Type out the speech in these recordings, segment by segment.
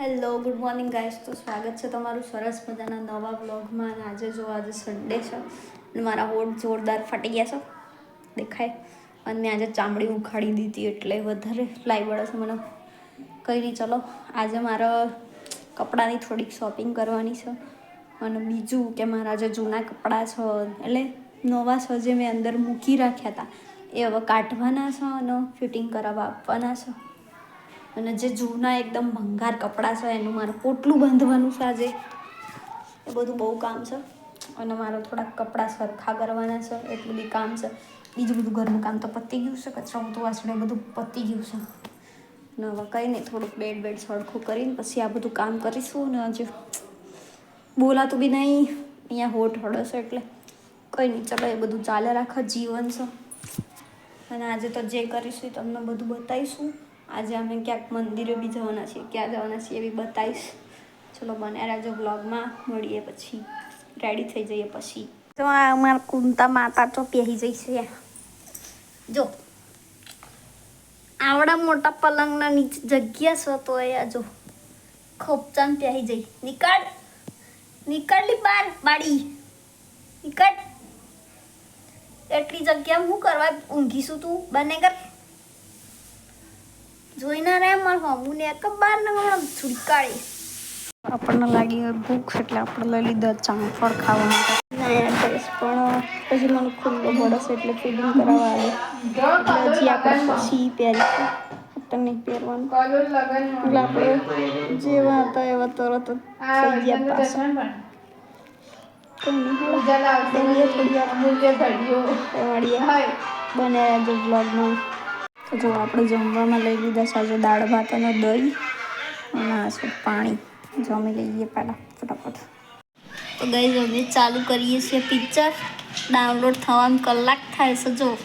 Hello, good morning guys. તો સ્વાગત છે તમારું સરસ મજાના નવા બ્લોગમાં અને આજે જો આજે સન્ડે છે અને મારા હોઠ જોરદાર ફાટી ગયા છે. દેખાય. અને આજે ચામડી ઉખાડી દીધી એટલે વધારે લાઈ વળે છે. મને કંઈ નહીં, ચલો. આજે મારે કપડાની થોડીક શોપિંગ કરવાની છે અને બીજું કે મારા જે જૂના કપડાં છે એટલે નવા છે જે મેં અંદર મૂકી રાખ્યા હતા, એ હવે કાઢવાના છે અને ફિટિંગ કરાવવા આપવાના છે. અને જે જૂના એકદમ ભંગાર કપડાં છે, એનું મારે પોટલું બાંધવાનું છે આજે. એ બધું બહુ કામ છે. અને મારે થોડાક કપડાં સરખા કરવાના છે, એટલું બી કામ છે. બીજું બધું ઘરનું કામ તો પતી ગયું છે, કચરા બધું વાસણે બધું પતી ગયું છે. ને હવે કંઈ નહીં, થોડુંક બેડ બેડ સરખું કરીને પછી આ બધું કામ કરીશું ને હજુ બોલાતું બી નહીં. અહીંયા હોઠ હડશે એટલે કંઈ નહીં, ચલો એ બધું ચાલે રાખે, જીવન છે. અને આજે તો જે કરીશું એ તમને બધું બતાવીશું. આજે અમે ક્યાંક મંદિરે બી જવાના છીએ. ક્યાં જવાના છીએ એ બી બતાવીશ. ચલો બન્યા રાજો બ્લોગમાં મળીએ પછી. રેડી થઈ જઈએ પછી. તો આ અમારા કુંતા માતા તો પહેરી જઈશે જો. આવડા મોટા પલંગના નીચે જગ્યા છે તો એ જો. ખોપચાન પહેરી જઈ. નીકળ. નીકળલી બાર બાડી. નીકળ. એટલી જગ્યા હું કરવા ઊંઘીશું તું. બને કર. જોઈને રહે માર હમું ને એક બાર ને છુડકાળી આપણને લાગી હોય ભૂખ એટલે આપણે લઈ લીધા ચાંફળ ખાવા માટે. નયા ડ્રેસ પણ પછી મને ખુલ્લો છે એટલે ફિટિંગ કરાવવા આવે પછી હજી આપણે પછી પહેરીશું? નહીં પહેરવાનું. એટલે આપણે જેવા હતા એવા તરત થઈ ગયા પાછા. નહીં થોડી વાર. મળીએ બને જો બ્લોગમાં તો જો આપણે જમવામાં લઈ લીધા સાજો દાળ ભાત અને દહીં અને આ છે પાણી. જમી લઈએ પહેલાં ફટાફટ. તો ગઈ અમે ચાલુ કરીએ છીએ પિક્ચર. ડાઉનલોડ થવાનું કલાક થાય છે, જો.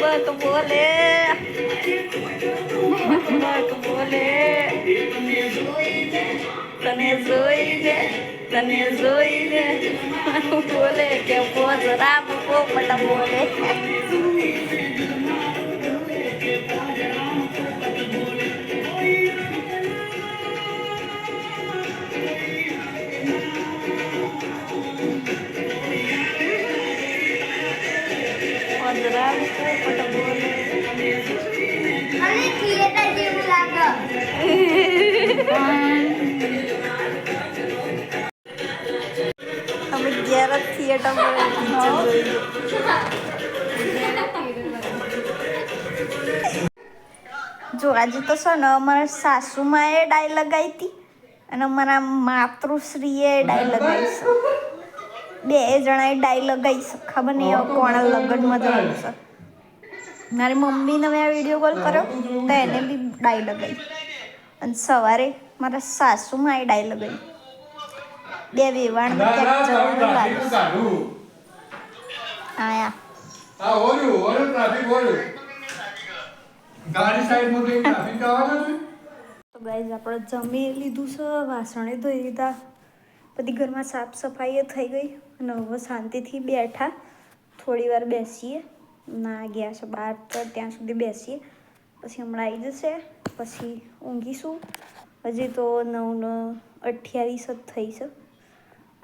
બક બોલે. તને જોઈને તને જોઈને બોલે કે પોત રામ પોપટ બોલે. Thank રામ જ, આજે તો છે ને અમારા સાસુમાએ ડાય લગાવી હતી અને અમારા માતૃશ્રીએ ડાય લગાવી છે. બે જણાએ ડાય લગાવી છે. ખબર નહીં કોણા લગ્નમાં જવાનું છે. મારી મમ્મીને મેં વીડિયો કોલ કર્યો, તો એને બી ડાય લગાવી અને સવારે મારા સાસુમાએ ડાય લગાવી બે લાગ્યું આયા. હા ઓલું ઓલું ટ્રાફિક ઓલું. ગાડી સાઈડમાં ટ્રાફિક આવે છે. તો ગાઈઝ આપણે જમી લીધું છે વાસણે ધોઈ લીધા. બધી ઘરમાં સાફ સફાઈ થઈ ગઈ અને હવે શાંતિથી બેઠા. થોડી વાર બેસીએ. ના ગયા છે બહાર તો ત્યાં સુધી બેસીએ. પછી હમણાં આવી જશે પછી ઊંઘીશું. હજી તો નવ નવ અઠ્યાવીસ જ થઈ છે.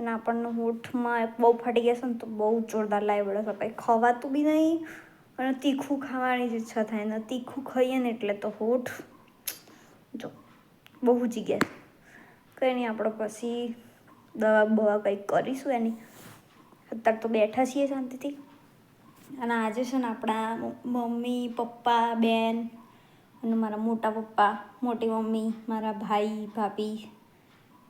અને આપણને હોઠમાં બહુ ફાટી ગયા છે ને તો બહુ જોરદાર લાવી પડે છે. કંઈ ખવાતું બી નહીં અને તીખું ખાવાની જ ઈચ્છા થાય ને તીખું ખાઈએ ને એટલે તો હોઠ જો બહુ જ ગયા. કંઈ નહીં, આપણે પછી દવા બવા કંઈક કરીશું એની. અત્યારે તો બેઠા છીએ શાંતિથી. અને આજે છે ને આપણા મમ્મી, પપ્પા, બેન અને મારા મોટા પપ્પા, મોટી મમ્મી, મારા ભાઈ, ભાભી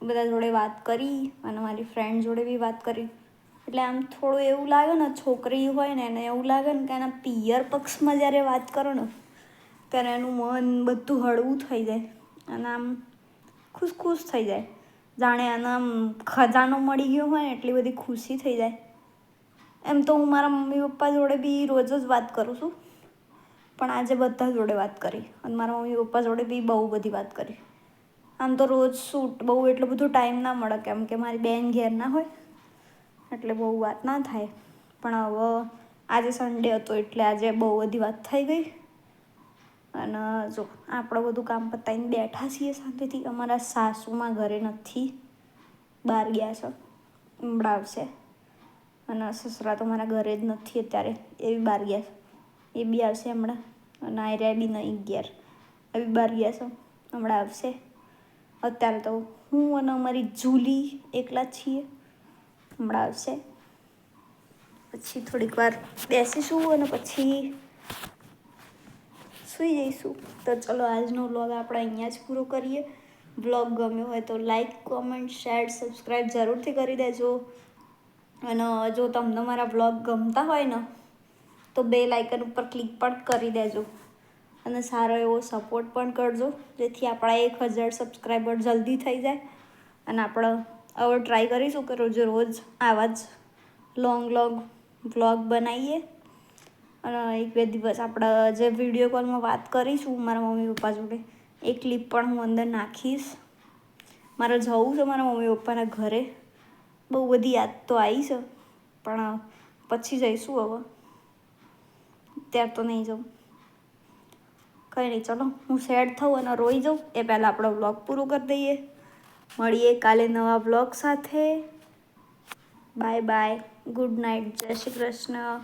બધા જોડે વાત કરી અને મારી ફ્રેન્ડ જોડે બી વાત કરી. એટલે આમ થોડું એવું લાગે ને છોકરી હોય ને એને એવું લાગે ને કે એના પિયર પક્ષમાં જ્યારે વાત કરો ને, ત્યારે એનું મન બધું હળવું થઈ જાય અને આમ ખુશ ખુશ થઈ જાય. જાણે એને આમ ખજાનો મળી ગયો હોય ને એટલી બધી ખુશી થઈ જાય. એમ તો હું મારા મમ્મી પપ્પા જોડે બી રોજ જ વાત કરું છું. પણ આજે બધા જોડે વાત કરી અને મારા મમ્મી પપ્પા જોડે બી બહુ બધી વાત કરી. આમ તો રોજ શૂટ બહુ એટલો બધો ટાઈમ ના મળે, કેમ કે મારી બેન ઘેર ના હોય, એટલે બહુ વાત ના થાય. પણ હવે આજે સન્ડે હતો એટલે આજે બહુ બધી વાત થઈ ગઈ. અને જો, આપણે બધું કામ પતાવીને બેઠા છીએ શાંતિથી. અમારા સાસુમાં ઘરે નથી, બહાર ગયા છે હમણાં આવશે. અને સસરા તો મારા ઘરે જ નથી અત્યારે, એ બી બહાર ગયા છે. એ બી આવશે હમણાં. અને આયર્યા બી નહીં ઘેર. એ બી બહાર ગયા છે, હમણાં આવશે. અત્યારે તો હું અને અમારી જૂલી એકલા છીએ. હમણાં આવશે. પછી થોડીક વાર બેસીશું અને પછી સૂઈ જઈશું. તો ચલો આજનો વ્લોગ આપણે અહીંયા જ પૂરો કરીએ. વ્લોગ ગમ્યો હોય તો લાઈક કોમેન્ટ શેર સબસ્ક્રાઈબ જરૂરથી કરી દેજો. અને જો તમને મારા વ્લોગ ગમતા હોય ને, તો બે લાઇકન ઉપર ક્લિક પણ કરી દેજો. અને સારો એવો સપોર્ટ પણ કરજો. જેથી આપણા એક હજાર સબસ્ક્રાઈબર જલ્દી થઈ જાય. અને આપણે હવે ટ્રાય કરીશું કે રોજ રોજ આવા જ લોંગ લોંગ વ્લોગ બનાવીએ. અને એક બે દિવસ આપણે જે વીડિયો કોલમાં વાત કરીશું, મારા મમ્મી પપ્પા જોડે, એ ક્લિપ પણ હું અંદર નાખીશ. મારે જવું છે મારા મમ્મી પપ્પાના ઘરે. બહુ બધી યાદ તો આવી છે, પણ પછી જઈશું હવે. ત્યાર તો નહીં જાઉં કંઈ નહીં ચલો હું સેડ થઉં અને રોઈ જાઉં. એ પહેલાં આપણો વ્લોગ પૂરો કરી દઈએ. મળીએ કાલે નવા વ્લોગ સાથે. બાય બાય ગુડ નાઇટ જય શ્રી કૃષ્ણ.